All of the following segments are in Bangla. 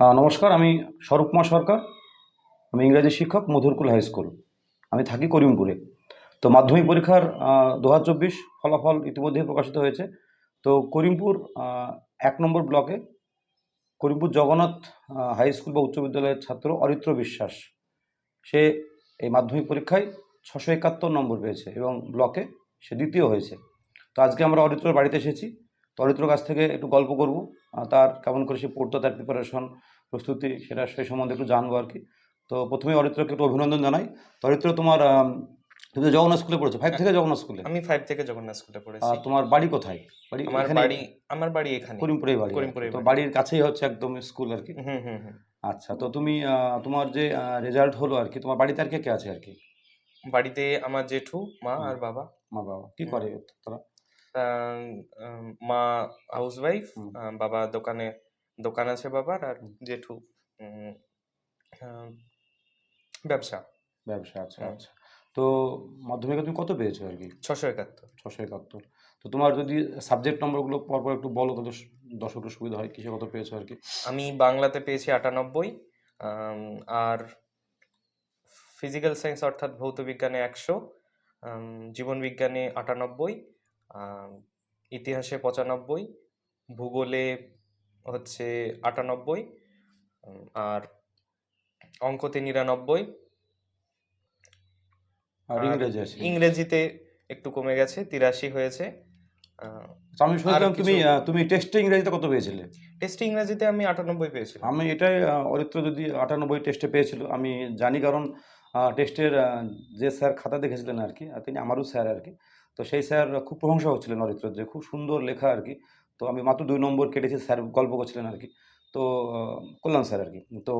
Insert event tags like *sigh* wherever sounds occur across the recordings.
নমস্কার, আমি স্বরূপ কুমার সরকার। আমি ইংরাজি শিক্ষক, মধুরকুল হাই স্কুল। আমি থাকি করিমপুরে। তো মাধ্যমিক পরীক্ষার দু ফলাফল ইতিমধ্যেই প্রকাশিত হয়েছে। তো করিমপুর এক নম্বর ব্লকে করিমপুর জগন্নাথ হাই স্কুল বা উচ্চ বিদ্যালয়ের ছাত্র অরিত্র বিশ্বাস। সে এই মাধ্যমিক পরীক্ষায় ছশো একাত্তর নম্বর পেয়েছে এবং ব্লকে সে দ্বিতীয় হয়েছে। তো আজকে আমরা অরিত্রর বাড়িতে এসেছি। তো অরিত্রর কাছ থেকে একটু গল্প করব। তার কেমন করে সে পড়তো, তার প্রিপারেশন প্রস্তুতি সেটা সেই সম্বন্ধে একটু জানব আর কি। তো প্রথমে অরিত্রকে একটু অভিনন্দন জানাই। অরিত্র তোমার তুমি তো জগন্নাথ স্কুলে পড়েছো? ফাইভ থেকে জগন্নাথ স্কুলে আমি ফাইভ থেকে জগন্নাথ স্কুলে পড়েছি। আর তোমার বাড়ি কোথায়? বাড়ি আমার বাড়ি আমার বাড়ি এখানে করিমপুরেই বাড়ি। করিমপুরেই তো বাড়ির কাছেই হচ্ছে একদম স্কুল আর কি? হুম হুম হুম। আচ্ছা তো তুমি তোমার যে রেজাল্ট হলো আর কি তোমার বাড়িতে আর কে কে আছে আর কি? বাড়িতে আমার জেঠু মা আর বাবা। মা বাবা। কি করে তারা মা হাউস ওয়াইফ বাবা দোকানে দোকান আছে বাবার আর জেঠু ব্যবসা। ব্যবসা আচ্ছা আচ্ছা। তো মাধ্যমিকে তুমি কত পেয়েছ আর কি? ছশো একাত্তর। ছশো একাত্তর। তো তোমার যদি সাবজেক্ট নম্বরগুলো পরপর একটু বলো তাদের দর্শকের সুবিধা হয় কিসে কত পেয়েছ আর কি? আমি বাংলাতে পেয়েছি আটানব্বই আর ফিজিক্যাল সায়েন্স অর্থাৎ ভৌত বিজ্ঞানে একশো জীবন বিজ্ঞানে আটানব্বই ইতিহাসে পঁচানব্বই ভূগোলে হচ্ছে আটানব্বই আর অঙ্কতে নিরানব্বই। আর আর ইংরেজি ইংরেজিতে একটু কমে গেছে তিরাশি হয়েছে। আমি শুনলাম তুমি তুমি টেস্টে ইংরেজিতে কত পেয়েছিলে? টেস্ট ইংরেজিতে আমি আটানব্বই পেয়েছিলাম। আমি এটাই অরিত্র যদি আটানব্বই টেস্টে পেয়েছিল আমি জানি কারণ টেস্টের যে স্যার খাতা দেখেছিলেন আর কি তিনি আমারও স্যার আর কি। তো সেই স্যার খুব প্রশংসা হচ্ছিলেন অরিত্র যে খুব সুন্দর লেখা আর কি। তো আমি মাত্র দুই নম্বর কেটেছি স্যার গল্প করছিলেন আর কি। তো কল্যাণ স্যার আর কি। তো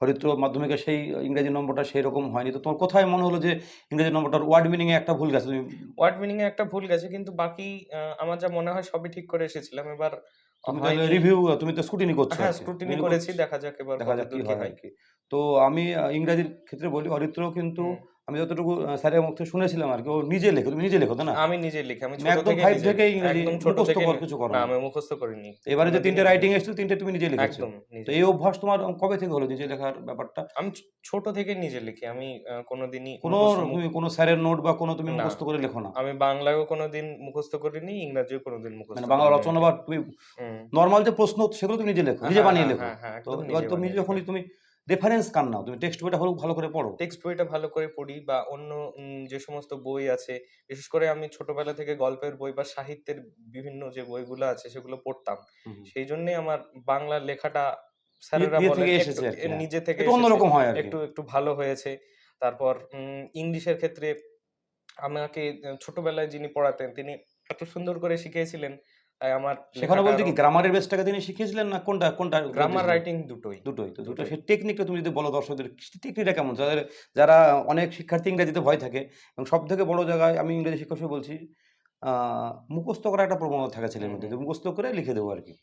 হরিত্র মাধ্যমিকে সেই ইংরেজি নম্বরটা সেই রকম হয়নি। তো তোমার কোথায় মনে হলো যে ইংরেজি নম্বরটার ওয়ার্ড মিনিংয়ে একটা ভুল গেছে? তুমি ওয়ার্ড মিনিংয়ে একটা ভুল গেছে কিন্তু বাকি আমার যা মনে হয় সবই ঠিক করে এসেছিলাম। এবার রিভিউ তুমি তো স্কুটিনি করছ হ্যাঁ Scrutiny করেছি দেখা যাক এবার দেখা যাক কি হয় আর কি। তো আমি ইংরাজির ক্ষেত্রে বলি অরিত্র কিন্তু। আমি যতটুকু স্যারের মুখ থেকে শুনেছিলাম আর কি ও নিজে লেখো তুমি নিজে লেখো না? আমি নিজে লিখি আমি ছোট থেকে ফাইভ থেকে ইংরেজি একদম ছোট মুখস্থ থেকে কর কিছু করো না। আমি মুখস্থ করিনি। এবারে যে তিনটে রাইটিং এসেছিল তিনটে তুমি নিজে লিখেছো। একদম তো এই অভ্যাস তোমার কবে থেকে হলো নিজে লেখার ব্যাপারটা? আমি ছোট থেকে নিজে লিখি আমি কোনোদিনই কোনো তুমি কোনো স্যারের নোট বা কোনো তুমি। মুখস্থ করে লেখো না। আমি বাংলায়ও কোনোদিন মুখস্থ করিনি ইংরাজিও কোনোদিন মুখস্থ মানে বাংলা রচনা বা তুমি। নর্মাল যে প্রশ্ন সেগুলো তুমি নিজে লেখো নিজে হ্যাঁ, বানিয়ে হ্যাঁ, লেখো। হ্যাঁ, হ্যাঁ, তো নিজে তুমি যখনই তুমি রেফারেন্স কান নাও? তুমি টেক্সট বইটা হলেও ভালো করে পড়ো। টেক্সট বইটা ভালো করে পড়ি বা অন্য যে সমস্ত বই আছে বিশেষ করে আমি ছোটবেলা থেকে গল্পের বই বা সাহিত্যের বিভিন্ন যে বইগুলো আছে সেগুলো পড়তাম। সেই জন্যই আমার বাংলা লেখাটা স্যারেরা বলে কি, এ হ্যাঁ। নিজে থেকে একটু অন্যরকম হয় একটু একটু ভালো হয়েছে। তারপর ইংলিশের ক্ষেত্রে আমাকে ছোটবেলায় যিনি পড়াতেন তিনি এত সুন্দর করে শিখিয়েছিলেন। তাই আমার সেখানে বলতে কি গ্রামারের বেসটাকে তিনি শিখিয়েছিলেন না? কোনটা কোনটা গ্রামার রাইটিং দুটোই। দুটোই তো দুটো। সেই টেকনিকটা তুমি যদি বলো দর্শকদের টেকনিকটা কেমন? যাদের যারা অনেক শিক্ষার্থী ইংরেজিতে ভয় থাকে এবং সব থেকে বড় জায়গায় আমি ইংরেজি শিক্ষক বলছি আহ, মুখস্থ করা একটা প্রবণতা থাকে ছেলের মধ্যে। মুখস্থ করে লিখে দেবো আর কি।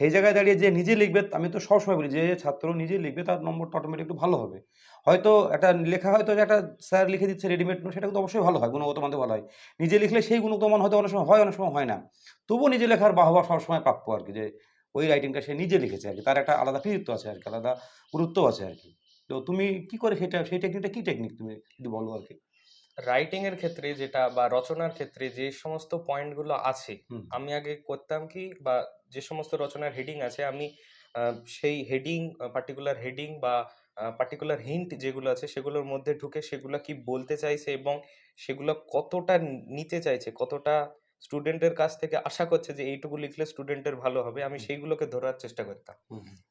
সেই জায়গায় দাঁড়িয়ে যে নিজে লিখবে, আমি তো সবসময় বলি যে, ছাত্র নিজে লিখবে, তার নম্বরটা অটোমেটিক একটু ভালো হবে। হয়তো একটা লেখা, হয়তো একটা স্যার লিখে দিচ্ছে রেডিমেড সেটা কিন্তু অবশ্যই ভালো হয় গুণগত মানতে ভালো হয়। নিজে লিখলে সেই গুণগত মান হয়তো অনেক সময় হয়, অনেক সময় হয় না। তবুও নিজে লেখার বাহবা সবসময় প্রাপ্য আর কি, যে ওই রাইটিংটা সে নিজে লিখেছে আর কি। তার একটা আলাদা কৃতিত্ব আছে আর কি, আলাদা গুরুত্ব আছে আর কি। তো তুমি কি করে সেটা, সেই টেকনিকটা কি টেকনিক তুমি যদি বলো আর কি? রাইটিং এর ক্ষেত্রে যেটা বা রচনার ক্ষেত্রে যে সমস্ত পয়েন্টগুলো আছে আমি আগে করতাম কি বা যে সমস্ত রচনার হেডিং আছে আমি সেই হেডিং পার্টিকুলার হেডিং বা পার্টিকুলার হিন্ট যেগুলো আছে সেগুলোর মধ্যে ঢুকে সেগুলো কি বলতে চাইছে এবং সেগুলো কতটা নিতে চাইছে কতটা স্টুডেন্টের কাছ থেকে আশা করছে যে এইটুকু লিখলে স্টুডেন্টের ভালো হবে আমি সেইগুলোকে ধরার চেষ্টা করতাম।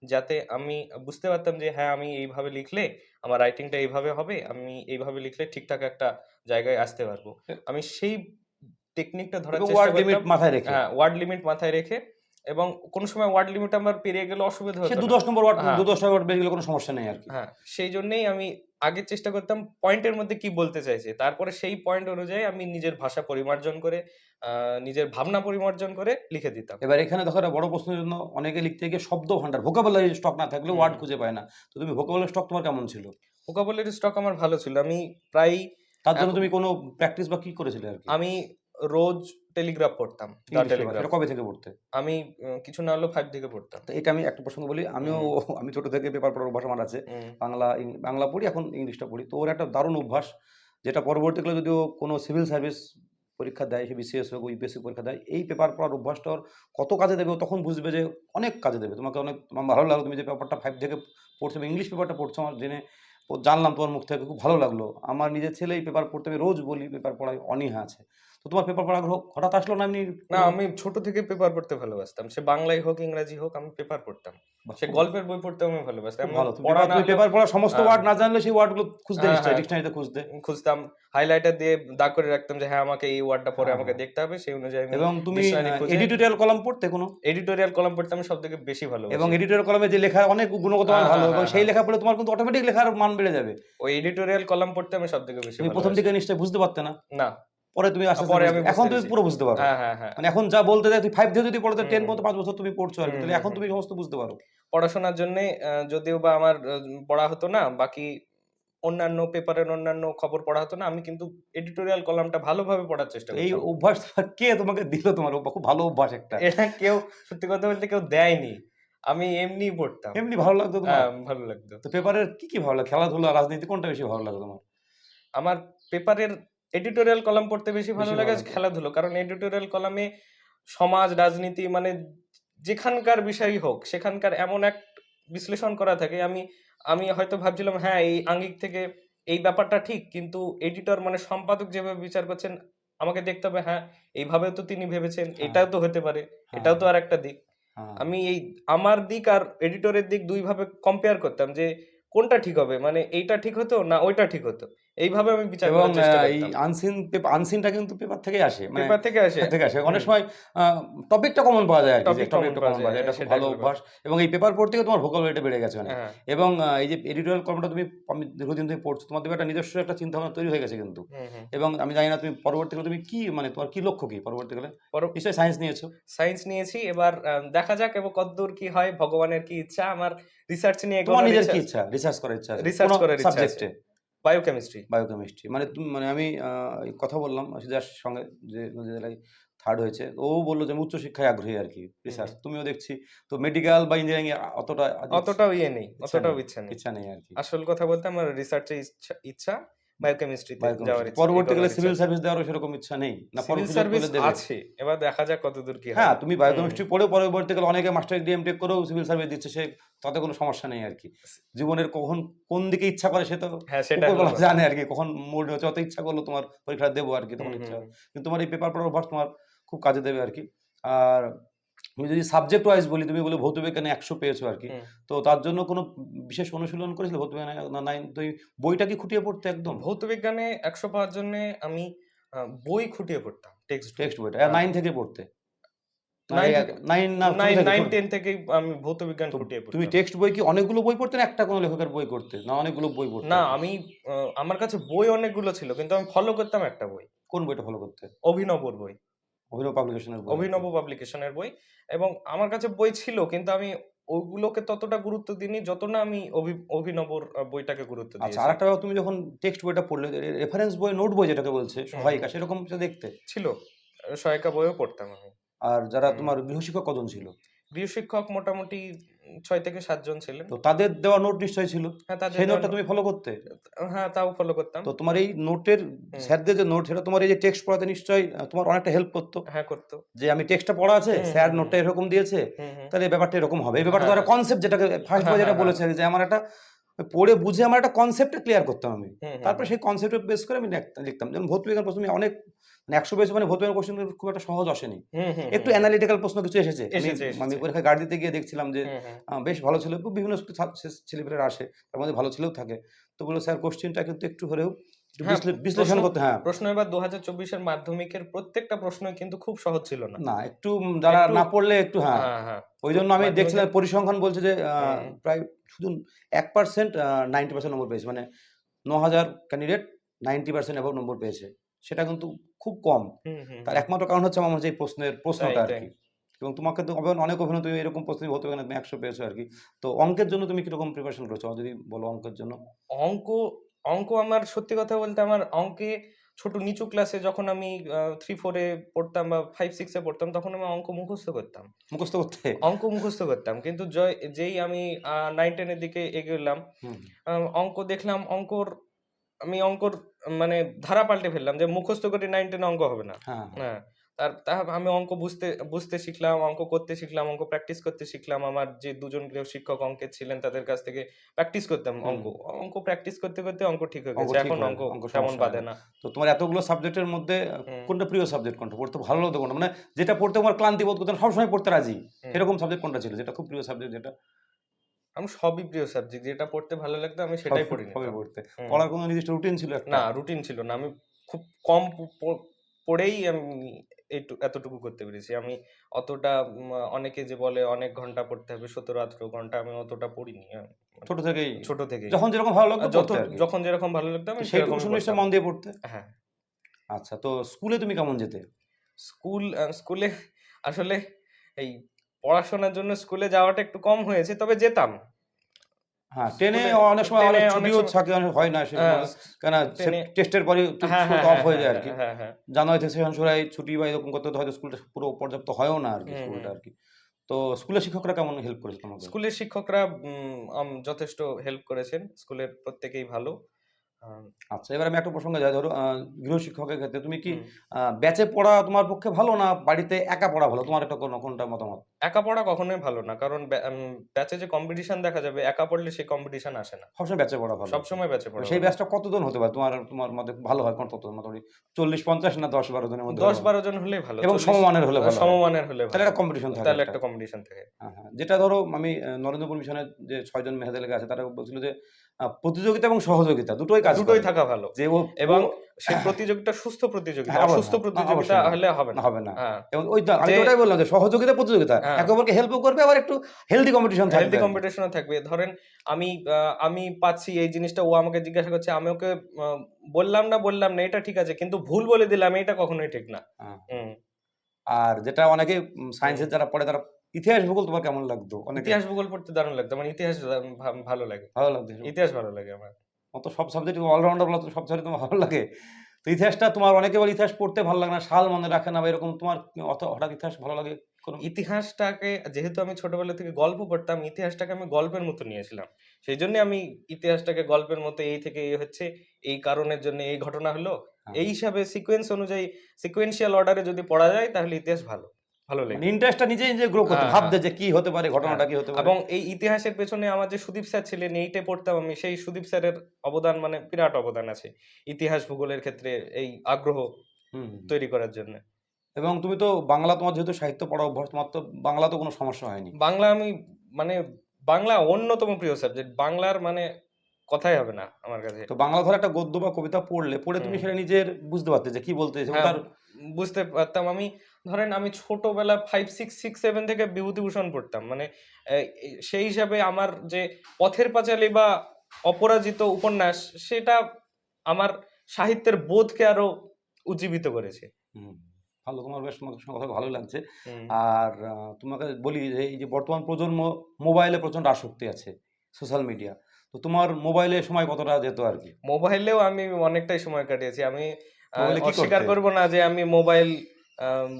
যাতে আমি বুঝতে পারতাম যে হ্যাঁ আমি এইভাবে লিখলে আমার রাইটিংটা এইভাবে হবে আমি এইভাবে লিখলে ঠিকঠাক একটা জায়গায় আসতে পারব। আমি সেই টেকনিকটা ধরার চেষ্টা ওয়ার্ড লিমিট করতাম। মাথায় রেখে। হ্যাঁ ওয়ার্ড লিমিট মাথায় রেখে এবং কোনো সময় ওয়ার্ড লিমিট আমার পেরিয়ে গেলে অসুবিধা হতো দু। দশ নম্বর ওয়ার্ড হ্যাঁ। দু দশ ওয়ার্ড বেরিয়ে গেলে কোনো সমস্যা নেই আর কি। হ্যাঁ সেই জন্যই আমি আগে চেষ্টা করতাম পয়েন্টের মধ্যে কি বলতে চাইছে। তারপরে সেই পয়েন্ট অনুযায়ী আমি নিজের ভাষা পরিমার্জন করে নিজের ভাবনা পরিমার্জন করে লিখে দিতাম। এবার এখানে দেখো একটা বড় প্রশ্নের জন্য অনেকে লিখতে গিয়ে শব্দ ভান্ডার ভোকাবুলারি স্টক না থাকলে ওয়ার্ড খুঁজে পায় না। তো তুমি ভোকাবুলারি স্টক তোমার কেমন ছিল? ভোকাবুলারি স্টক আমার ভালো ছিল। আমি প্রায় তার জন্য তুমি কোনো প্র্যাকটিস বা কি করেছিলে আর কি? আমি রোজ টেলিগ্রাফ পড়তাম কবে থেকে পড়তে? আমি কিছু না হলেও ফাইভ থেকে পড়তাম। তো এটা আমি একটা প্রসঙ্গ বলি আমিও *laughs* আমি ছোট থেকে পেপার পড়ার অভ্যাস আমার আছে বাংলা বাংলা পড়ি এখন ইংলিশটা পড়ি। তো ওর একটা দারুণ অভ্যাস যেটা পরবর্তীকালে যদিও কোনো সিভিল সার্ভিস পরীক্ষা দেয় সে বিসিএস হোক ইউপিএসসি পরীক্ষা দেয় এই পেপার পড়ার অভ্যাসটা ওর কত কাজে দেবে তখন বুঝবে যে অনেক কাজে দেবে। তোমাকে অনেক তোমার ভালো লাগল তুমি যে পেপারটা ফাইভ থেকে পড়ছো বা ইংলিশ পেপারটা পড়ছো আমার জেনে ও জানলাম তোমার মুখ থেকে খুব ভালো লাগল। আমার নিজের ছেলে এই পেপার পড়তে আমি রোজ বলি পেপার পড়ায় অনীহা আছে। তো তোমার পেপার পড়া আগ্রহ হঠাৎ আসলো না না আমি ছোট থেকে পেপার পড়তে ভালোবাসতাম। সে বাংলাই হোক ইংরাজি হোক আমি পেপার পড়তাম। সে গল্পের বই পড়তে আমি ভালোবাসতাম। ভালো। পড়া পেপার না পেপার পড়া সমস্ত হ্যাঁ। ওয়ার্ড না জানলে সেই ওয়ার্ডগুলো খুঁজতে হ্যাঁ, হ্যাঁ। ডিকশনারিতে খুঁজতে। খুঁজতাম। হাইলাইটার দিয়ে দাগ করে রাখতাম যে হ্যাঁ আমাকে এই ওয়ার্ডটা পরে হ্যাঁ, আমাকে হ্যাঁ। দেখতে হবে। সেই অনুযায়ী এবং তুমি এডিটোরিয়াল কলাম পড়তে কোনো? এডিটোরিয়াল কলাম পড়তে আমি সব থেকে বেশি ভালো এবং এডিটোরিয়াল কলামে যে লেখা অনেক গুণগত মান হ্যাঁ, ভালো হ্যাঁ, এবং হ্যাঁ, সেই হ্যাঁ। লেখা পড়লে তোমার কিন্তু অটোমেটিক লেখার মান বেড়ে যাবে। ওই এডিটোরিয়াল কলাম পড়তে আমি সব থেকে বেশি প্রথম। দিকে নিশ্চয়ই বুঝতে পারতে না? না। পরে তুমি পরে আমি এখন তুমি পুরো বুঝতে পারো হ্যাঁ হ্যাঁ হ্যাঁ। মানে এখন যা বলতে যায় তুই ফাইভ দিয়ে যদি পড়তে টেন পর্যন্ত পাঁচ বছর তুমি পড়ছো আর তাহলে এখন তুমি সমস্ত বুঝতে পারো। পড়াশোনার জন্য যদিও বা আমার পড়া হতো না বাকি অন্যান্য পেপারের অন্যান্য খবর পড়া হতো না আমি কিন্তু এডিটোরিয়াল কলামটা ভালোভাবে পড়ার চেষ্টা এই অভ্যাস কে তোমাকে দিল তোমার খুব ভালো অভ্যাস একটা। এটা কেউ সত্যি কথা বলতে কেউ দেয়নি। আমি এমনি পড়তাম। এমনি ভালো লাগতো তোমার? ভালো লাগতো। তো পেপারের কি কি ভালো লাগে? খেলাধুলা রাজনীতি কোনটা বেশি ভালো লাগে তোমার? আমার পেপারের এডিটোরিয়াল কলাম পড়তে বেশি ভালো লাগে খেলাধুলো। কারণ এডিটোরিয়াল কলামে সমাজ রাজনীতি মানে যেখানকার বিষয়ই হোক সেখানকার এমন এক বিশ্লেষণ করা থাকে। আমি আমি হয়তো ভাবছিলাম হ্যাঁ এই আঙ্গিক থেকে এই ব্যাপারটা ঠিক কিন্তু এডিটর মানে সম্পাদক যেভাবে বিচার করছেন আমাকে দেখতে হবে হ্যাঁ এইভাবে তো তিনি ভেবেছেন হ্যাঁ। এটাও তো হতে পারে এটাও তো আর একটা দিক। হ্যাঁ। আমি এই আমার দিক আর এডিটরের দিক দুইভাবে কম্পেয়ার করতাম যে কোনটা ঠিক হবে? মানে এইটা ঠিক হতো না ওইটা ঠিক হতো? এইভাবে আমি বিচার এবং করার চেষ্টা আহ, এই আনসিন আনসিনটা কিন্তু পেপার থেকে আসে মানে পেপার থেকে আসে। থেকে আসে। অনেক সময় টপিকটা কমন পাওয়া যায় আর কি টপিকটা কমন পাওয়া যায় এটা খুব ভালো অভ্যাস। এবং এই পেপার পড়তে গিয়ে তোমার ভোকাবুলারিটা বেড়ে গেছে অনেক। হ্যাঁ। এবং এই যে এডিটোরিয়াল কলমটা তুমি আমি দীর্ঘদিন ধরে পড়ছো তোমার একটা নিজস্ব একটা চিন্তা ভাবনা তৈরি হয়ে গেছে কিন্তু। এবং আমি জানি না তুমি পরবর্তীকালে তুমি কি মানে তোমার কি লক্ষ্য কি পরবর্তীকালে? পর- নিশ্চয়ই সায়েন্স নিয়েছো। সায়েন্স নিয়েছি এবার দেখা যাক এবং কতদূর কি হয় ভগবানের কি ইচ্ছা আমার রিসার্চ নিয়ে তোমার নিজের কি ইচ্ছা? রিসার্চ করার ইচ্ছা রিসার্চ করার ইচ্ছা সাবজেক্টে বায়োকেমিস্ট্রি বায়োকেমিস্ট্রি মানে তুমি মানে আমি কথা বললাম যার সঙ্গে যে জেলায় থার্ড হয়েছে। ও বলল যে আমি উচ্চশিক্ষায় আগ্রহী আর কি রিসার্চ তুমিও দেখছি। তো মেডিকেল বা ইঞ্জিনিয়ারিং অতটা অতটাও ইয়ে নেই অতটাও ইচ্ছা নেই। ইচ্ছা নেই আর কি। আসল কথা বলতে আমার রিসার্চে ইচ্ছা ইচ্ছা। বায়োকেমিস্ট্রিতে যাওয়ার পরবর্তীকালে সিভিল সার্ভিস দেওয়ারও সেরকম ইচ্ছা নেই। না সিভিল সার্ভিস আছে এবার দেখা যাক কতদূর কি হ্যাঁ। তুমি বায়োকেমিস্ট্রি পড়েও পরবর্তীকালে অনেকে মাস্টার ডিএম টেক করেও সিভিল সার্ভিস দিচ্ছে সে তাতে কোনো সমস্যা নেই আর কি। জীবনের কখন কোন দিকে ইচ্ছা করে সে তো হ্যাঁ সেটা জানে আর কি কখন মোড হচ্ছে অত ইচ্ছা করল তোমার পরীক্ষা দেবো আর কি তখন ইচ্ছা কিন্তু তোমার এই পেপার পড়ার অভ্যাস তোমার খুব কাজে দেবে আর কি। আর তুমি যদি সাবজেক্ট ওয়াইজ বলি তুমি বলে ভৌত বিজ্ঞানে একশো পেয়েছ আর কি। তো তার জন্য কোনো বিশেষ অনুশীলন করেছিলে? ভৌত বিজ্ঞানে না নাইন তো বইটা কি খুঁটিয়ে পড়তে একদম? ভৌত বিজ্ঞানে একশো পাওয়ার জন্য আমি বই খুঁটিয়ে পড়তাম টেক্সট টেক্সট বইটা। নাইন থেকে পড়তে? নাইন নাইন টেন আমি ভৌত বিজ্ঞান তো খুঁটিয়ে তুমি টেক্সট বই কি অনেকগুলো বই পড়তে না একটা কোনো লেখকের বই করতে? না অনেকগুলো বই পড়তে? না আমি আমার কাছে বই অনেকগুলো ছিল কিন্তু আমি ফলো করতাম একটা বই। কোন বইটা ফলো করতে? অভিনবর বই। অভিনব পাবলিকেশনের বই। অভিনব পাবলিকেশনের বই। এবং আমার কাছে বই ছিল কিন্তু আমি ওইগুলোকে ততটা গুরুত্ব দিইনি যত না আমি অভি- অভিনবর বইটাকে গুরুত্ব আচ্ছা দিয়েছি। আচ্ছা আরেকটা তুমি যখন টেক্সট বইটা পড়লে রেফারেন্স বই নোট বই যেটাকে বলছে সহায়িকা সেরকম কিছু দেখতে? ছিল। সহায়িকা বইও পড়তাম আমি। আর যারা তোমার গৃহশিক্ষক কজন ছিল? গৃহশিক্ষক মোটামুটি ছয় থেকে সাতজন ছিলেন। তো তাদের দেওয়া নোট নিশ্চয়ই ছিল। হ্যাঁ তাদের সেই নোটটা তুমি ফলো করতে? হ্যাঁ তাও ফলো করতাম। তো তোমার এই নোটের স্যারদের যে নোট সেটা তোমার এই যে টেক্সট পড়াতে নিশ্চয়ই তোমার অনেকটা হেল্প করতো। হ্যাঁ করতো। যে আমি টেক্সটটা পড়া আছে স্যার নোটটা এরকম দিয়েছে তাহলে ব্যাপারটা এরকম হবে। এই ব্যাপারটা হ্যাঁ, একটা কনসেপ্ট যেটাকে ফার্স্ট হ্যাঁ, যেটা হ্যাঁ, বলেছে যে আমার একটা পড়ে বুঝে আমার একটা কনসেপ্টটা ক্লিয়ার করতাম আমি। তারপরে সেই কনসেপ্টে বেস করে আমি লিখতাম। যেমন ভৌত বিজ্ঞান প্রশ্ন আমি অনেক মানে একশো পেজ মানে ভৌত কোশ্চেন খুব একটা সহজ আসেনি। একটু অ্যানালিটিক্যাল প্রশ্ন কিছু এসেছে। পরীক্ষায় গাড়ি দিতে গিয়ে দেখছিলাম যে বেশ ভালো ছিল। বিভিন্ন ছেলেপেলেরা আসে তার মধ্যে ভালো ছেলেও থাকে। তো বলল স্যার কোশ্চেনটা কিন্তু একটু হলেও হ্যাঁ, বিশ্লে- বিশ্লেষণ করতে হ্যাঁ। প্রশ্ন এবার দু হাজার চব্বিশের মাধ্যমিকের প্রত্যেকটা প্রশ্নই কিন্তু খুব সহজ ছিল না। না একটু যারা না পড়লে একটু হ্যাঁ। হ্যাঁ হ্যাঁ। ওই জন্য আমি দেখছিলাম পরিসংখ্যান বলছে যে প্রায় শুধু এক পার্সেন্ট নাইনটি পার্সেন্ট নম্বর পেয়েছে। মানে ন হাজার candidate ninety percent above number পেয়েছে। সেটা কিন্তু খুব কম। তার একমাত্র কারণ হচ্ছে আমার এই প্রশ্নের প্রশ্নটা আর কি এবং তোমাকে তো অনেক অভিনয় তুমি এরকম প্রশ্ন হতে পারে তুমি একশো পেয়েছ আর কি তো অঙ্কের জন্য তুমি কীরকম প্রিপারেশন করেছ? যদি বলো অঙ্কের জন্য। অঙ্ক অঙ্ক আমার সত্যি কথা বলতে আমার অঙ্কে ছোট নিচু ক্লাসে যখন আমি থ্রি ফোরে পড়তাম বা ফাইভ সিক্সে পড়তাম তখন আমি অঙ্ক মুখস্থ করতাম। মুখস্থ করতে? অঙ্ক মুখস্থ করতাম। কিন্তু যেই আমি নাইন টেনের দিকে এগোলাম হুম, আহ, অঙ্ক দেখলাম অঙ্কর আমি অঙ্কর মানে ধারা পাল্টে ফেললাম যে মুখস্থ করে নাইন টেনে অঙ্ক হবে না। হ্যাঁ। হ্যাঁ তার তা আমি অঙ্ক বুঝতে বুঝতে শিখলাম অঙ্ক করতে শিখলাম অঙ্ক প্র্যাকটিস করতে শিখলাম। আমার যে দুজন গৃহ শিক্ষক অঙ্কের ছিলেন তাদের কাছ থেকে প্র্যাকটিস করতাম অঙ্ক। অঙ্ক প্র্যাকটিস করতে করতে অঙ্ক ঠিক হয়ে গেছে। এখন অঙ্ক তেমন বাদে না। তো তোমার এতগুলো সাবজেক্টের মধ্যে কোনটা প্রিয় সাবজেক্ট কোনটা? পড়তে ভালো লাগতো কোনটা? মানে যেটা পড়তে তোমার ক্লান্তি বোধ করতে না, সবসময় পড়তে রাজি। এরকম সাবজেক্ট কোনটা ছিল? যেটা খুব প্রিয় সাবজেক্ট যেটা আমি সবই প্রিয় সাবজেক্ট যেটা পড়তে ভালো লাগতো আমি সেটাই পড়ি সবই পড়তে। পড়ার কোনো নির্দিষ্ট রুটিন ছিল না রুটিন ছিল না। আমি খুব কম পড়েই আমি এতটুকু করতে পেরেছি। আমি অতটা অনেকে যে বলে অনেক ঘণ্টা পড়তে হবে সতেরো আঠেরো ঘণ্টা আমি অতটা পড়িনি। ছোট থেকেই? ছোট থেকে যখন যেরকম ভালো লাগতো যত। যখন যেরকম ভালো লাগতো আমি সেরকম সেরকমই মন দিয়ে পড়তে? হ্যাঁ। আচ্ছা তো স্কুলে তুমি কেমন যেতে? স্কুল স্কুলে আসলে এই পড়াশোনার জন্য স্কুলে যাওয়াটা একটু কম হয়েছে তবে যেতাম। হ্যাঁ ট্রেনে অনেক সময় অনেক ছুটিও থাকে হয় না কেন টেস্টের পরে হ্যাঁ হ্যাঁ অফ হয়ে যায় আর কি। হ্যাঁ, হ্যাঁ। হ্যাঁ জানুয়ারিতে সেশন শুরু হয় ছুটি বা এরকম করতে হয়তো স্কুলটা পুরো পর্যাপ্ত হয়ও না আর কি স্কুলটা আর কি। তো স্কুলের শিক্ষকরা কেমন হেল্প করেছে তোমাকে? স্কুলের শিক্ষকরা যথেষ্ট হেল্প করেছেন। স্কুলের প্রত্যেকেই ভালো। আচ্ছা এবার আমি একটা প্রসঙ্গে যাই। ধরো গৃহ শিক্ষকের ক্ষেত্রে তুমি কি ব্যাচে পড়া তোমার পক্ষে ভালো না বাড়িতে একা পড়া ভালো? তোমার একটা কোনো কোনটা মতামত? একা পড়া কখনোই ভালো না কারণ ব্যাচে যে কম্পিটিশন দেখা যাবে একা পড়লে সেই কম্পিটিশন আসে না। সবসময় ব্যাচে পড়া ভালো। সবসময় ব্যাচে পড়া সেই ব্যাচটা কতজন হতে পারে? তোমার তোমার মতে ভালো হয় কোন কত মোটামুটি চল্লিশ পঞ্চাশ না দশ বারো জনের মধ্যে দশ? বারো জন হলেই ভালো এবং 40 সমমানের হলে ভালো। সমমানের হলে তাহলে ভালো। একটা কম্পিটিশন থাকে তাহলে একটা। কম্পিটিশন থাকে। হ্যাঁ, হ্যাঁ। যেটা ধরো আমি নরেন্দ্রপুর মিশনের যে ছয়জন মেধাদের লেগে আছে তারা বলছিল যে প্রতিযোগিতা এবং সহযোগিতা দুটোই কাজ দুটোই থাকা ভালো। যে ও এবং সেই প্রতিযোগিতা সুস্থ প্রতিযোগিতা হ্যাঁ, অসুস্থ প্রতিযোগিতা হলে হবে না, হবে না। হ্যাঁ। এবং ওই আমি ওটাই বললাম যে সহযোগিতা প্রতিযোগিতা হ্যাঁ। একে অপরকে হেল্পও করবে আবার একটু হেলদি কম্পিটিশন থাকবে। হেলদি আর কি। কম্পিটিশনও থাকবে। ধরেন আমি আমি পাচ্ছি এই জিনিসটা ও আমাকে জিজ্ঞাসা করছে আমি ওকে বললাম না বললাম না এটা ঠিক আছে কিন্তু ভুল বলে দিলাম এটা কখনোই ঠিক না। আর যেটা অনেকে সায়েন্সের যারা পড়ে তারা ইতিহাস ভূগোল তোমার কেমন লাগতো? অনেকে ইতিহাস ভূগোল পড়তে দারুণ লাগতো। মানে ইতিহাস ভালো লাগে। ভালো লাগতো ইতিহাস ভালো লাগে আমার। অত সব সাবজেক্ট অলরাউন্ডার বলা তো সব সাবজেক্ট তোমার ভালো লাগে। তো ইতিহাসটা তোমার অনেকে বলে ইতিহাস পড়তে ভালো লাগে না সাল মনে রাখে না বা এরকম তোমার অত হঠাৎ ইতিহাস ভালো লাগে কোনো? ইতিহাসটাকে যেহেতু আমি ছোটবেলা থেকে গল্প পড়তাম ইতিহাসটাকে আমি গল্পের মতো নিয়েছিলাম। সেই জন্য আমি ইতিহাসটাকে গল্পের মতো এই থেকে এই হচ্ছে এই কারণের জন্য এই ঘটনা হলো। হ্যাঁ। এই হিসাবে সিকোয়েন্স অনুযায়ী সিকোয়েন্সিয়াল অর্ডারে যদি পড়া যায় তাহলে ইতিহাস ভালো। ভালো লাগে মানে ইন্টারেস্টটা নিজে নিজে গ্রো করতে হ্যাঁ, ভাবতে যে কি হতে পারে ঘটনাটা কি হতে পারে। এবং এই ইতিহাসের পেছনে আমার যে সুদীপ স্যার ছিলেন এইটে পড়তাম আমি সেই সুদীপ স্যারের অবদান মানে বিরাট অবদান আছে ইতিহাস ভূগোলের ক্ষেত্রে এই আগ্রহ। তৈরি করার জন্য। এবং তুমি তো বাংলা তোমার যেহেতু সাহিত্য পড়া অভ্যাস তোমার তো বাংলা তো কোনো সমস্যা হয়নি। বাংলা আমি মানে বাংলা অন্যতম প্রিয় সাবজেক্ট বাংলার মানে কথাই হবে না আমার কাছে। তো বাংলা ধর একটা গদ্য বা কবিতা পড়লে পড়ে তুমি সেটা নিজের বুঝতে পারতে যে কি বলতে চাইছে হ্যাঁ, তার বুঝতে পারতাম। আমি ধরেন আমি ছোটবেলা ফাইভ সিক্স সিক্স সেভেন থেকে বিভূতিভূষণ পড়তাম। মানে সেই হিসাবে আমার যে পথের পাঁচালী বা অপরাজিত উপন্যাস সেটা আমার সাহিত্যের বোধকে আরও উজ্জীবিত করেছে। ভালো তোমার বেশ তোমার কথা ভালো লাগছে। আর তোমাকে বলি যে এই যে বর্তমান প্রজন্ম মোবাইলে প্রচণ্ড আসক্তি আছে সোশ্যাল মিডিয়া। তো তোমার মোবাইলে সময় কতটা যেত আর কি? মোবাইলেও আমি অনেকটাই সময় কাটিয়েছি। আমি অস্বীকার করব না যে আমি মোবাইল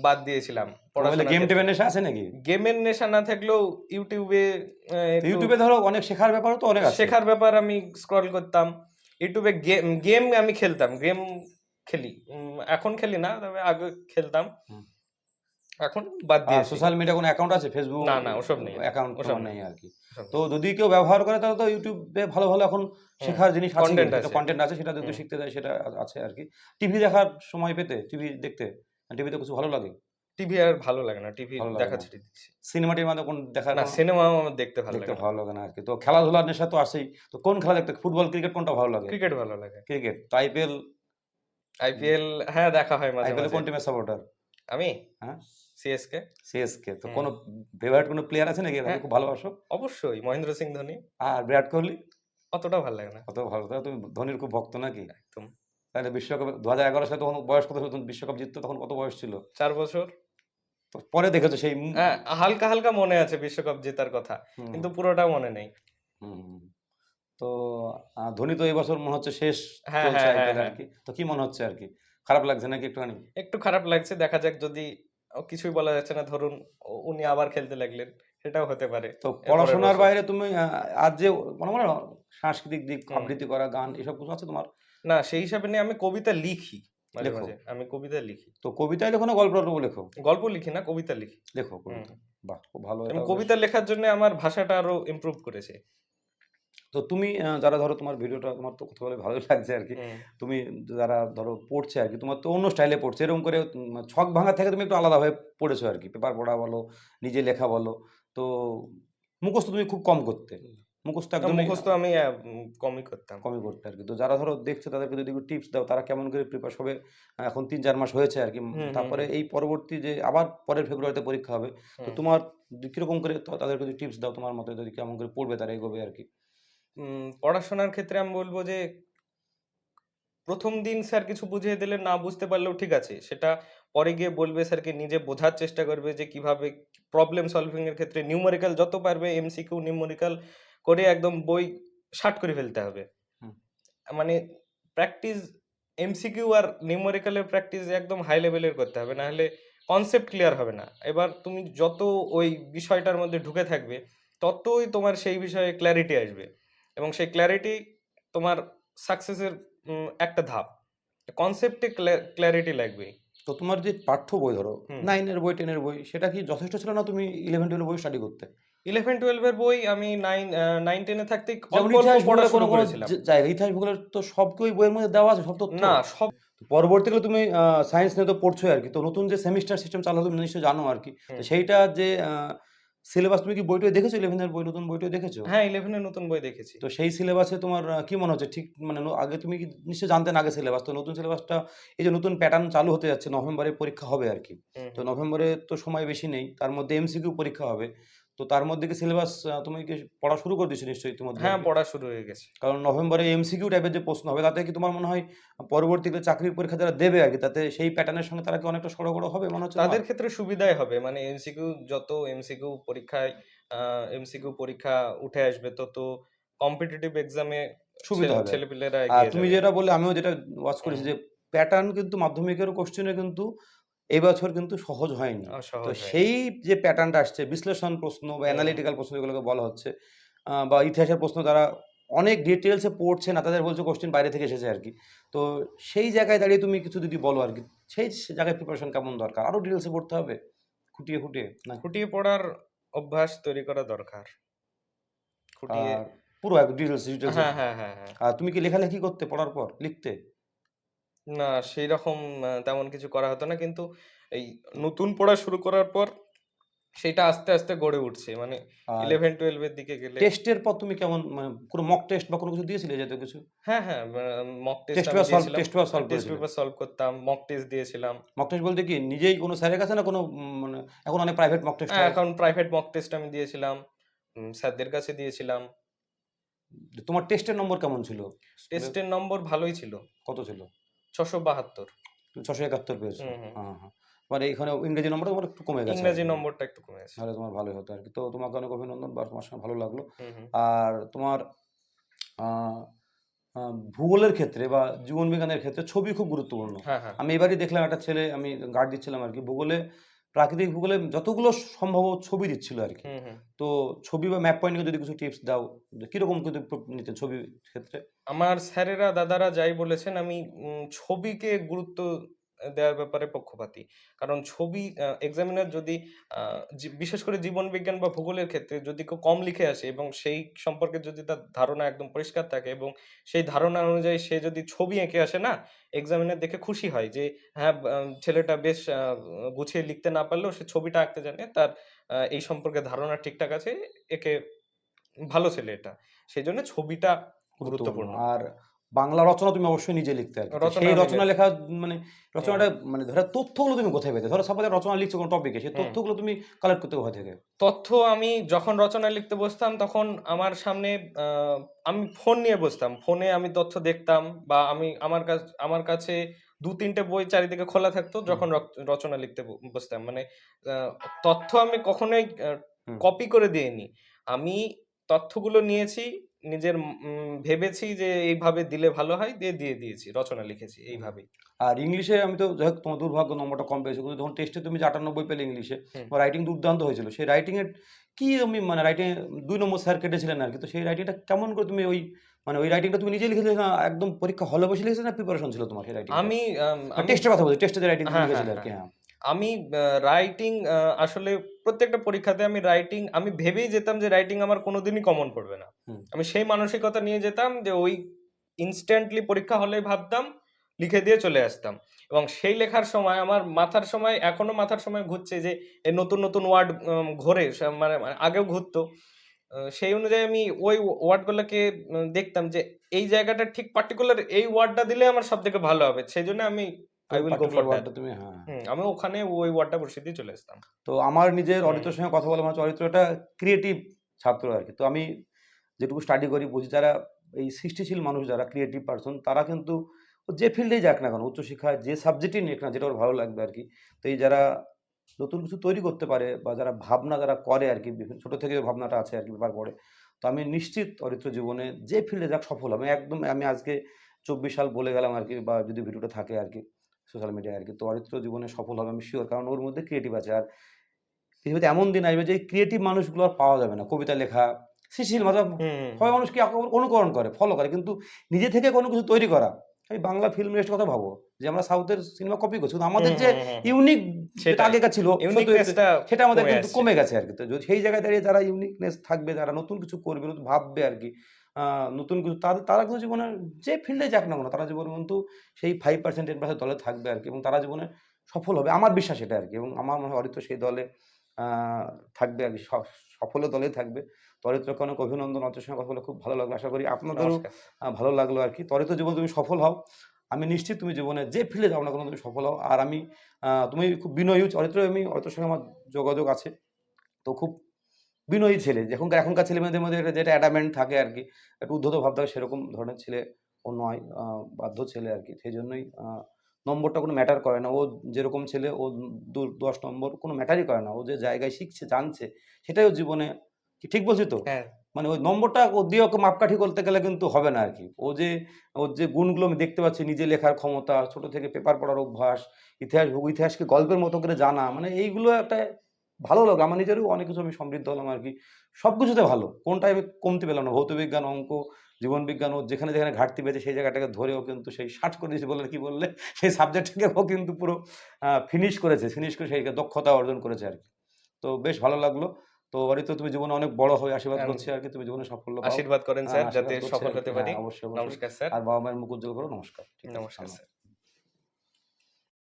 বাদ দিয়েছিলাম। গেম। টেমের নেশা আছে নাকি? গেমের নেশা না থাকলেও ইউটিউবে ইউটিউবে ধরো অনেক শেখার ব্যাপারও তো অনেক শেখার ব্যাপার আমি স্ক্রল করতাম। ইউটিউবে গেম গেম আমি খেলতাম গেম খেলি। এখন খেলি না তবে আগে খেলতাম। এখন বাদ দিয়েছি। সোশ্যাল মিডিয়া কোনো অ্যাকাউন্ট আছে? ফেসবুক না, না, ওসব নেই। অ্যাকাউন্ট ওসব নেই। আর কি। তো যদি কেউ ব্যবহার করে তাহলে তো ইউটিউবে ভালো ভালো এখন শেখার জিনিস আছে। কন্টেন্ট আছে। সেটা যদি শিখতে যায় সেটা আছে আর কি। টিভি দেখার সময় পেতে টিভি দেখতে টিভিতে কিছু ভালো লাগে? টিভি আর ভালো লাগে না। টিভি দেখা। ছেড়ে দিচ্ছি। সিনেমাটির মাঝে কোন দেখার না সিনেমা আমার দেখতে ভালো লাগে ভালো লাগে না আর কি। তো খেলাধুলার নেশা তো আছেই। তো কোন খেলা দেখতে ফুটবল ক্রিকেট কোনটা ভালো লাগে? ক্রিকেট ভালো লাগে। ক্রিকেট তো আইপিএল আইপিএল হ্যাঁ দেখা হয় মাঝে আইপিএল মাঝে। কোন টিমের সাপোর্টার আমি? হ্যাঁ? সিএসকে সিএসকে তো কোনো ফেভারিট কোনো প্লেয়ার আছে নাকি? হ্যাঁ। খুব ভালোবাসো অবশ্যই মহেন্দ্র সিং ধোনি। আর বিরাট কোহলি? অতটা ভালো লাগে না। কত ভালো তুমি ধোনির খুব ভক্ত নাকি? একদম। তাহলে বিশ্বকাপ দু হাজার এগারো সালে তখন বয়স কত তখন বিশ্বকাপ জিততো তখন কত বয়স ছিল? চার বছর। পরে দেখেছ সেই হ্যাঁ হালকা হালকা মনে আছে বিশ্বকাপ জেতার কথা কিন্তু পুরোটা মনে নেই। তো ধোনি তো এই বছর মনে হচ্ছে শেষ হ্যাঁ, হ্যাঁ, হ্যাঁ, আর কি। তো কি মনে হচ্ছে আর কি? খারাপ লাগছে নাকি একটুখানি? একটু খারাপ লাগছে দেখা যাক যদি কিছুই বলা যাচ্ছে না। ধরুন উনি আবার খেলতে লাগলেন সেটাও হতে পারে। তো পড়াশোনার বাইরে তুমি আর যে মনে মনে সাংস্কৃতিক দিক আবৃত্তি করা গান এসব কিছু আছে তোমার? না সেই হিসাবে নিয়ে আমি কবিতা লিখি মাঝে মাঝে। আমি কবিতা লিখি। তো কবিতায় লেখো না গল্প লেখো? গল্প লিখি না কবিতা লিখি। লেখো কবিতা। বাহ খুব ভালো কবিতা লেখার জন্য আমার ভাষাটা আরও ইমপ্রুভ করেছে। তো তুমি যারা ধরো তোমার ভিডিওটা তোমার তো কথা বলে ভালোই *laughs* লাগছে আর কি। তুমি যারা ধরো পড়ছে আর কি তোমার তো অন্য স্টাইলে পড়ছে। এরকম করে ছক ভাঙা থেকে তুমি একটু আলাদাভাবে পড়েছো আর কি। পেপার পড়া বলো নিজে লেখা বলো। তো মুখস্থ তুমি খুব কম করতে। মুখস্থ একদম মুখস্থ আমি কমই করতাম। কমই করতে আর কি। তো যারা ধরো দেখছে তাদেরকে যদি টিপস দাও তারা কেমন করে প্রিপার হবে? এখন তিন চার মাস হয়েছে আর কি। তারপরে এই পরবর্তী যে আবার পরের ফেব্রুয়ারিতে পরীক্ষা হবে। তো তোমার যে কীরকম করে তাদেরকে যদি টিপস দাও তোমার মতে যদি কেমন করে পড়বে তারা এগোবে আর কি। পড়াশোনার ক্ষেত্রে আমি বলব যে প্রথম দিন স্যার কিছু বুঝিয়ে দিলে না বুঝতে পারলেও ঠিক আছে। সেটা পরে গিয়ে বলবে স্যারকে নিজে বোঝার চেষ্টা করবে যে কীভাবে প্রবলেম সলভিং এর ক্ষেত্রে নিউমেরিক্যাল যত পারবে এমসিকিউ নিউমেরিক্যাল করে একদম বই শার্ট করে ফেলতে হবে। মানে প্র্যাকটিস এমসিকিউ আর নিউমেরিক্যালের প্র্যাকটিস একদম হাই লেভেলের করতে হবে না হলে কনসেপ্ট ক্লিয়ার হবে না। এবার তুমি যত ওই বিষয়টার মধ্যে ঢুকে থাকবে ততই তোমার সেই বিষয়ে ক্ল্যারিটি আসবে। এবং সেই ক্ল্যারিটি তোমার সাকসেসের একটা ধাপ। কনসেপ্টে ক্ল্যারিটি লাগবে তো তোমার যে পাঠ্য বই ধরো। নাইনের বই টেনের বই সেটা কি যথেষ্ট ছিল না তুমি ইলেভেন টুয়েলভ বই স্টাডি করতে? ইলেভেন টুয়েলভের বই আমি নাইন নাইন টেনে পড়া শুরু করেছিলাম। জায়গা ইতিহাস ভূগোলের তো সব কি বইয়ের মধ্যে দেওয়া আছে সব তথ্য। না সব পরবর্তীকালে তুমি সায়েন্স নিয়ে তো পড়ছোই আর কি। তো নতুন যে সেমিস্টার সিস্টেম চালু তুমি নিশ্চয়ই জানো আর কি। সেইটা যে সিলেবাস তুমি কি বইটা দেখেছ ইলেভেনের বই নতুন বইটা দেখেছ? হ্যাঁ ইলেভেনের নতুন বই দেখেছি। তো সেই সিলেবাসে তোমার কি মনে হচ্ছে? ঠিক মানে আগে তুমি কি নিশ্চয়ই জানতেন আগে সিলেবাস? তো নতুন সিলেবাসটা এই যে নতুন প্যাটার্ন চালু হতে যাচ্ছে নভেম্বরে পরীক্ষা হবে আর কি। তো নভেম্বরে তো সময় বেশি নেই তার মধ্যে এমসিকিউ পরীক্ষা হবে। তো তার মধ্যে কি সিলেবাস তুমি কি পড়া শুরু করে দিয়েছ নিশ্চয়ই ইতিমধ্যে হ্যাঁ পড়া শুরু হয়ে গেছে। কারণ নভেম্বরে এমসিকিউ টাইপের যে প্রশ্ন হবে তাতে কি তোমার মনে হয় পরবর্তীতে চাকরির পরীক্ষা যারা দেবে আর কি তাতে সেই প্যাটার্নের সঙ্গে তারা কি অনেকটা সড়গড় হবে মনে হচ্ছে তাদের ক্ষেত্রে সুবিধাই হবে। মানে এমসিকিউ যত এমসিকিউ পরীক্ষায় এমসিকিউ পরীক্ষা উঠে আসবে তত কম্পিটিটিভ এক্সামে সুবিধা হবে। ছেলেপিলেরা তুমি যেটা বললে আমিও যেটা ওয়াচ করেছি যে প্যাটার্ন কিন্তু মাধ্যমিকের কোশ্চেনে কিন্তু এই বছর কিন্তু সহজ হয়নি। তো সেই যে প্যাটার্নটা আসছে বিশ্লেষণ প্রশ্ন বা। অ্যানালিটিক্যাল প্রশ্ন যেগুলোকে বলা হচ্ছে বা ইতিহাসের প্রশ্ন তারা অনেক ডিটেলসে পড়ছে না তাদের বলছে কোশ্চেন বাইরে থেকে এসেছে আর কি। তো সেই জায়গায় দাঁড়িয়ে তুমি কিছু যদি বলো আর কি সেই জায়গায় প্রিপারেশন কেমন দরকার? আরও ডিটেলসে পড়তে হবে? খুঁটিয়ে খুঁটিয়ে না? খুঁটিয়ে পড়ার অভ্যাস তৈরি করা দরকার। খুঁটিয়ে পুরো ডিটেলস ডিটেলস হ্যাঁ হ্যাঁ হ্যাঁ হ্যাঁ। আর তুমি কি লেখালেখি করতে পড়ার পর লিখতে? না সেই রকম তেমন কিছু করা হতো না। কিন্তু এই নতুন পড়া শুরু করার পর সেটা আস্তে আস্তে গড়ে উঠছে। মানে আর ইলেভেন টুয়েলভের দিকে গেলে টেস্টের পর তুমি কেমন মানে কোনো মক টেস্ট বা কোনো কিছু দিয়েছিলে যেতে কিছু? হ্যাঁ হ্যাঁ মক টেস্ট টেস্ট আমি পেপার সলভ দিয়েছিলাম। টেস্ট পেপার সলভ টেস্ট করেছিলে। পেপার সলভ করতাম মক টেস্ট দিয়েছিলাম। মক টেস্ট বলতে কি নিজেই কোনো স্যারের কাছে না কোনো উম, মানে এখন অনেক প্রাইভেট মক টেস্ট হ্যাঁ, এখন প্রাইভেট মক টেস্ট আমি দিয়েছিলাম। উম, স্যারদের কাছে দিয়েছিলাম। তোমার টেস্টের নম্বর কেমন ছিল? টেস্টের নম্বর ভালোই ছিল। কত ছিল? ছশো বাহাত্তর। ছশো একাত্তর পেয়েছ। হ্যাঁ হ্যাঁ। মানে এখানে ইংরেজি নম্বর তোমার একটু কমে গেছে। ইংরেজি নম্বরটা একটু কমে গেছে। তাহলে তোমার ভালোই হতো আর কি। তো তোমাকে অনেক অভিনন্দন বা তোমার সঙ্গে ভালো লাগল। আর তোমার ভূগোলের ক্ষেত্রে বা জীবন বিজ্ঞানের ক্ষেত্রে ছবি খুব গুরুত্বপূর্ণ। হ্যাঁ আমি এবারই দেখলাম একটা ছেলে আমি গার্ড দিচ্ছিলাম আর কি। ভূগোলে প্রাকৃতিক ভূগোলে যতগুলো সম্ভব ছবি দিচ্ছিল আর কি। তো ছবি বা ম্যাপ পয়েন্টে যদি কিছু টিপস দাও কীরকম কিন্তু নিতে ছবির ক্ষেত্রে? আমার স্যারেরা দাদারা যাই বলেছেন আমি ছবিকে গুরুত্ব দেওয়ার ব্যাপারে পক্ষপাতী। কারণ ছবি এক্সামিনার যদি বিশেষ করে জীবন বিজ্ঞান বা ভূগোলের ক্ষেত্রে যদি কেউ কম লিখে আসে এবং সেই সম্পর্কে যদি তার ধারণা একদম পরিষ্কার থাকে এবং সেই ধারণা অনুযায়ী সে যদি ছবি এঁকে আসে না এক্সামিনার দেখে খুশি হয় যে হ্যাঁ ছেলেটা বেশ গুছিয়ে লিখতে না পারলেও সে ছবিটা আঁকতে জানে তার এই সম্পর্কে ধারণা ঠিকঠাক আছে একে ভালো ছেলে এটা। সেই জন্য ছবিটা গুরুত্বপূর্ণ। আর বাংলা রচনা তুমি অবশ্যই নিজে লিখতে আর সেই রচনা লেখা মানে রচনাটা মানে ধরো তথ্যগুলো তুমি কোথায় পেতে? ধরো সাপোজ রচনা লিখছো কোনো টপিকে সেই তথ্যগুলো তুমি কালেক্ট করতে কোথা থেকে? তথ্য আমি যখন রচনা লিখতে বসতাম তখন আমার সামনে আমি ফোন নিয়ে বসতাম। ফোনে আমি তথ্য দেখতাম বা আমি আমার কাছে আমার কাছে দু তিনটে বই চারিদিকে খোলা থাকতো যখন রচ- রচনা লিখতে বসতাম। মানে তথ্য আমি কখনোই কপি করে দিইনি। আমি তথ্যগুলো নিয়েছি নিজের ভেবেছি যে এইভাবে দিলে ভালো হয় দিয়ে দিয়ে দিয়েছি রচনা লিখেছি এইভাবেই আর ইংলিশে আমি তো যাই হোক তোমার দুর্ভাগ্য নম্বরটা কম পেয়েছি কিন্তু যখন টেস্টে তুমি যে আটানব্বই পেলে ইংলিশে তোমার রাইটিং দুর্দান্ত হয়েছিল। সেই রাইটিংয়ের কি তুমি মানে রাইটিং দুই নম্বর স্যার কেটেছিলেন আর কি তো সেই রাইটিংটা কেমন করে তুমি ওই মানে ওই রাইটিংটা তুমি নিজে লিখেছিলে না একদম পরীক্ষা হলে বসে লিখেছিলে না প্রিপারেশন ছিল তোমার সেই রাইটিং আমি টেস্টের কথা বলছি টেস্টে যে রাইটিং হ্যাঁ, লিখেছিলে হ্যাঁ, আর কি হ্যাঁ। আমি রাইটিং আসলে প্রত্যেকটা পরীক্ষাতে আমি রাইটিং আমি ভেবেই যেতাম যে রাইটিং আমার কোনোদিনই কমন পড়বে না। আমি সেই মানসিকতা নিয়ে যেতাম যে ওই ইনস্ট্যান্টলি পরীক্ষা হলে ভাবতাম লিখে দিয়ে চলে আসতাম। এবং সেই লেখার সময় আমার মাথার সময় এখনও মাথার সময় ঘুরছে যে এই নতুন নতুন ওয়ার্ড ঘোরে মানে মানে আগেও ঘুরতো। সেই অনুযায়ী আমি ওই ওয়ার্ডগুলোকে দেখতাম যে এই জায়গাটা ঠিক পার্টিকুলার এই ওয়ার্ডটা দিলে আমার সব থেকে ভালো হবে। সেই জন্য আমি আই উইল গো ফর wordটা তুমি হ্যাঁ। আমি ওখানে ওই ওয়ার্ডটা বসিয়ে দিয়ে চলে আসতাম। তো আমার নিজের। অরিত্রের সঙ্গে কথা বলে মানে হচ্ছে একটা ক্রিয়েটিভ ছাত্র আর কি। তো আমি যেটুকু স্টাডি করি বুঝি যারা এই সৃষ্টিশীল মানুষ যারা ক্রিয়েটিভ পার্সন তারা কিন্তু যে ফিল্ডেই যাক না কেন উচ্চশিক্ষায় যে সাবজেক্টই নিক না যেটা ওর ভালো লাগবে আর কি। তো এই যারা নতুন কিছু তৈরি করতে পারে বা যারা ভাবনা যারা করে আর কি বিভিন্ন ছোটো থেকে ভাবনাটা আছে আর কি ব্যাপার করে তো আমি নিশ্চিত অরিত্র জীবনে যে ফিল্ডে যাক সফল হবে। একদম আমি আজকে চব্বিশ সাল বলে গেলাম আর কি বা যদি ভিডিওটা থাকে আর কি। সোশ্যাল মিডিয়ায় আর কি। তো অরিত্র জীবনে সফল হবে আমি শিওর কারণ ওর মধ্যে ক্রিয়েটিভ আছে। আর পৃথিবীতে এমন দিন আসবে যে ক্রিয়েটিভ মানুষগুলো আর পাওয়া যাবে না। কবিতা লেখা সৃষ্টিশীল মানে সবাই মানুষ কি অনুকরণ করে ফলো করে কিন্তু নিজে থেকে কোনো কিছু তৈরি করা এই বাংলা ফিল্ম ইন্ডাস্ট্রির কথা ভাবো। যে আমরা সাউথের সিনেমা কপি করছি কিন্তু আমাদের যে ইউনিক সেটাই। আগেকার ছিল সেটা আমাদের কমে কিন্তু কমে গেছে আর কি। তো যদি সেই জায়গায় দাঁড়িয়ে যারা ইউনিকনেস থাকবে যারা নতুন কিছু করবে নতুন ভাববে আর কি নতুন কিছু তাদের তারা কিন্তু জীবনে যে ফিল্ডে যাক না কেন তারা জীবনে কিন্তু সেই ফাইভ পার্সেন্ট টেন পার্সেন্ট দলে থাকবে আর কি এবং তারা জীবনে সফল হবে। আমার বিশ্বাস এটা আর কি এবং আমার মনে হয় অরিত্র সেই দলে থাকবে আর কি সফল দলে থাকবে। তো অরিত্রকে অনেক অভিনন্দন অরিত্রের সঙ্গে কথা বলে খুব ভালো লাগল। আশা করি আপনাদেরও ভালো লাগল আর কি। তরিত জীবন তুমি সফল হও। আমি নিশ্চিত তুমি জীবনে যে ফিল্ডে যাও না কোনো তুমি সফল হও। আর আমি তুমি খুব বিনয়ী অরিত্র আমি অরিত্রের সঙ্গে আমার যোগাযোগ আছে। তো খুব বিনয়ী ছেলে এখনকার এখনকার ছেলে মেয়েদের মধ্যে যেটা অ্যাডামেন্ট থাকে আর কি একটু উদ্ধত ভাব থাকে সেরকম ধরনের ছেলে ও নয় বাধ্য ছেলে আর কি সেই জন্যই নম্বরটা কোনো ম্যাটার করে না। ও যেরকম ছেলে ও দু- দশ নম্বর কোনো ম্যাটারই করে না। ও যে জায়গায় শিখছে জানছে সেটাই ওর জীবনে কি ঠিক বলছি তো? হ্যাঁ। মানে ওই নম্বরটা ও দিয়ে ওকে মাপকাঠি করতে গেলে কিন্তু হবে না আর কি। ও যে ওর যে গুণগুলো আমি দেখতে পাচ্ছি নিজে লেখার ক্ষমতা ছোট থেকে পেপার পড়ার অভ্যাস ইতিহাস ইতিহাসকে গল্পের মতো করে জানা মানে এইগুলো একটা ভালো লাগে আমার নিজেরও অনেক কিছু আমি সমৃদ্ধ হলাম আর কি। সব কিছুতে ভালো কোনটাই আমি কমতে পেলাম না। ভৌত বিজ্ঞান অঙ্ক জীবন বিজ্ঞান ও যেখানে যেখানে ঘাটতি পেয়েছে সেই জায়গাটাকে ধরেও কিন্তু সেই ষাট করে দিয়েছে বলে কি বললে সেই সাবজেক্টটাকে ও কিন্তু পুরো ফিনিশ করেছে ফিনিশ করে সেই দক্ষতা অর্জন করেছে আর কি। তো বেশ ভালো লাগল। তো অরিত্র তুমি জীবনে অনেক বড় হয়ে আশীর্বাদ আম- করছি আর কি তুমি জীবনে সাফল্য আশীর্বাদ করেন হ্যাঁ, স্যার যাতে সফল হতে হ্যাঁ, পারি অবশ্যই অবশ্যই। নমস্কার স্যার। আর বাবা মায়ের মুখ উজ্জ্বল করো নমস্কার। নমস্কার স্যার।